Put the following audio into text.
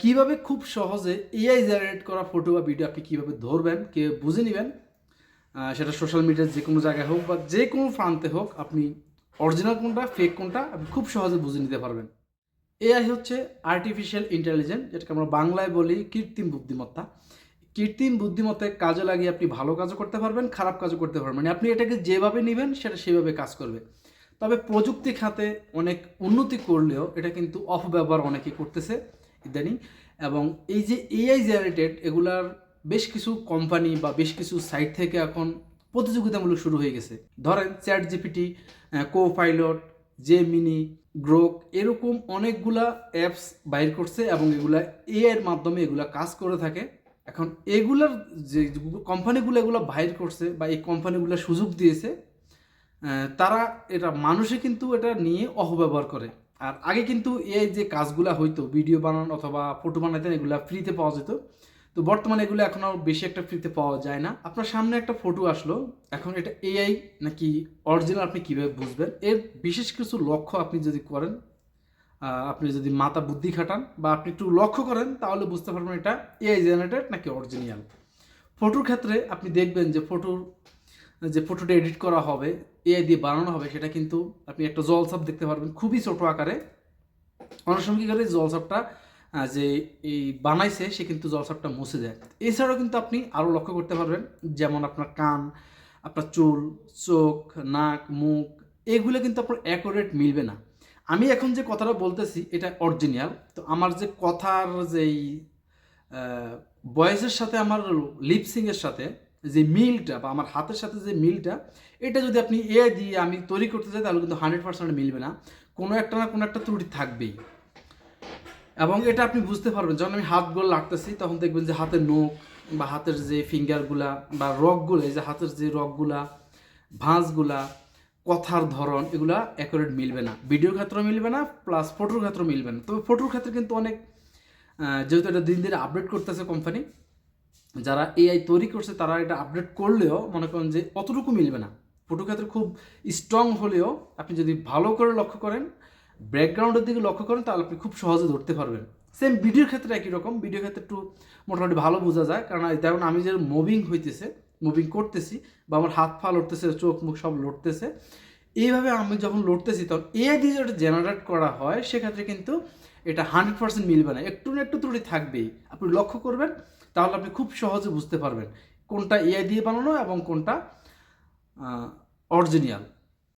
কীভাবে খুব সহজে এআই জেনারেট করা ফটো বা ভিডিও আপনি কীভাবে ধরবেন, কে বুঝে নেবেন সেটা সোশ্যাল মিডিয়ার যে কোনো জায়গায় হোক বা যে কোনো প্রান্তে হোক, আপনি অরিজিনাল কোনটা ফেক কোনটা, আপনি খুব সহজে বুঝে নিতে পারবেন। এআই হচ্ছে আর্টিফিশিয়াল ইন্টেলিজেন্স যেটাকে আমরা বাংলায় বলি কৃত্রিম বুদ্ধিমত্তা। কৃত্রিম বুদ্ধিমত্তায় কাজে লাগিয়ে আপনি ভালো কাজও করতে পারবেন, খারাপ কাজও করতে পারবেন। মানে আপনি এটাকে যেভাবে নেবেন, সেটা সেভাবে কাজ করবে। তবে প্রযুক্তি খাতে অনেক উন্নতি করলেও এটা কিন্তু অপব্যবহার অনেকে করতেছে। ইদানিং। এবং এই যে এআই জেনারেটেড এগুলার বেশ কিছু কোম্পানি বা বেশ কিছু সাইট থেকে এখন প্রতিযোগিতামূলক শুরু হয়ে গেছে। ধরেন chat GPT Copilot Gemini Grok এরকম অনেকগুলা অ্যাপস বাইর করছে এবং এগুলা এআই এর মাধ্যমে এগুলা কাজ করে থাকে। এখন এগুলার যে কোম্পানিগুলো এগুলো বাইর করছে বা এই কোম্পানিগুলো সুযোগ দিয়েছে তারা এটা মানুষে কিন্তু এটা নিয়ে অপব্যবহার করে। আর আগে কিন্তু এই যে কাজগুলা হইতো, ভিডিও বানানো অথবা ফটো বানাতেন এগুলো ফ্রিতে পাওয়া যেত। তো বর্তমানে এগুলো এখন আর বেশি একটা ফ্রিতে পাওয়া যায় না। আপনার সামনে একটা ফটো আসলো, এখন এটা এআই নাকি অরিজিনাল আপনি কীভাবে বুঝবেন? এর বিশেষ কিছু লক্ষ্য আপনি যদি করেন আপনি যদি মাথা বুদ্ধি খাটান বা আপনি একটু লক্ষ্য করেন, তাহলে বুঝতে পারবেন এটা এআই জেনারেটেড নাকি অরিজিনাল ফটোর ক্ষেত্রে আপনি দেখবেন যে ফটোর যে ফটোটা এডিট করা হবে এআই দিয়ে বানানো হবে, সেটা কিন্তু আপনি একটা জলসাপ দেখতে পারবেন, খুবই ছোটো আকারে। অনেক সময় কী করে জলসাপটা যে এই বানাইছে, সে কিন্তু জলসাপটা মুছে দেয় এছাড়াও কিন্তু আপনি আরও লক্ষ্য করতে পারবেন, যেমন আপনার কান, আপনার চুল, চোখ, নাক, মুখ, এগুলো কিন্তু আপনার অ্যাকোরেট মিলবে না। আমি এখন যে কথাটা বলতেছি, এটা অরিজিনাল তো আমার যে কথার যেই ভয়েসের সাথে, আমার লিপসিংয়ের সাথে যে মিলটা বা আমার হাতের সাথে যে মিলটা এটা যদি আপনি এ দিয়ে আমি তৈরি করতে চাই, তাহলে কিন্তু হান্ড্রেড পার্সেন্ট মিলবে না। কোনো একটা না কোনো একটা ত্রুটি থাকবেই। এবং এটা আপনি বুঝতে পারবেন, যখন আমি হাতগুলো লাগতেছি তখন দেখবেন যে হাতের নখ বা হাতের যে ফিঙ্গারগুলা বা রকগুলো এই যে হাতের যে রকগুলা ভাঁজগুলা, কথার ধরন, এগুলা অ্যাকুরেট মিলবে না। ভিডিওর ক্ষেত্রেও মিলবে না প্লাস ফটোর ক্ষেত্রেও মিলবে না। তবে ফটোর ক্ষেত্রে কিন্তু অনেক যেহেতু এটা দিন দিন আপডেট করতেছে কোম্পানি যারা এআই তৈরি করছে, তারা এটা আপডেট করলেও মনে করেন যে অতটুকু মিলবে না। ফটো ক্ষেত্রে খুব স্ট্রং হলেও আপনি যদি ভালো করে লক্ষ্য করেন ব্যাকগ্রাউন্ডের দিকে লক্ষ্য করেন, তাহলে আপনি খুব সহজে ধরতে পারবেন। সেম ভিডিওর ক্ষেত্রে একই রকম। ভিডিও ক্ষেত্রে একটু মোটামুটি ভালো বোঝা যায়। কারণ যেমন আমি যে মুভিং হইতেছে মুভিং করতেছি বা আমার হাত পা লড়তেছে, চোখ মুখ সব লড়তেছে, এইভাবে আমি যখন লড়তেছি, তখন এআই দিয়ে যেটা জেনারেট করা হয়, সেক্ষেত্রে কিন্তু এটা হান্ড্রেড পার্সেন্ট মিলবে না। একটু না একটু ত্রুটি থাকবেই। আপনি লক্ষ্য করবেন, তাহলে আপনি খুব সহজে বুঝতে পারবেন কোনটা এআই দিয়ে বানানো এবং কোনটা অরিজিনাল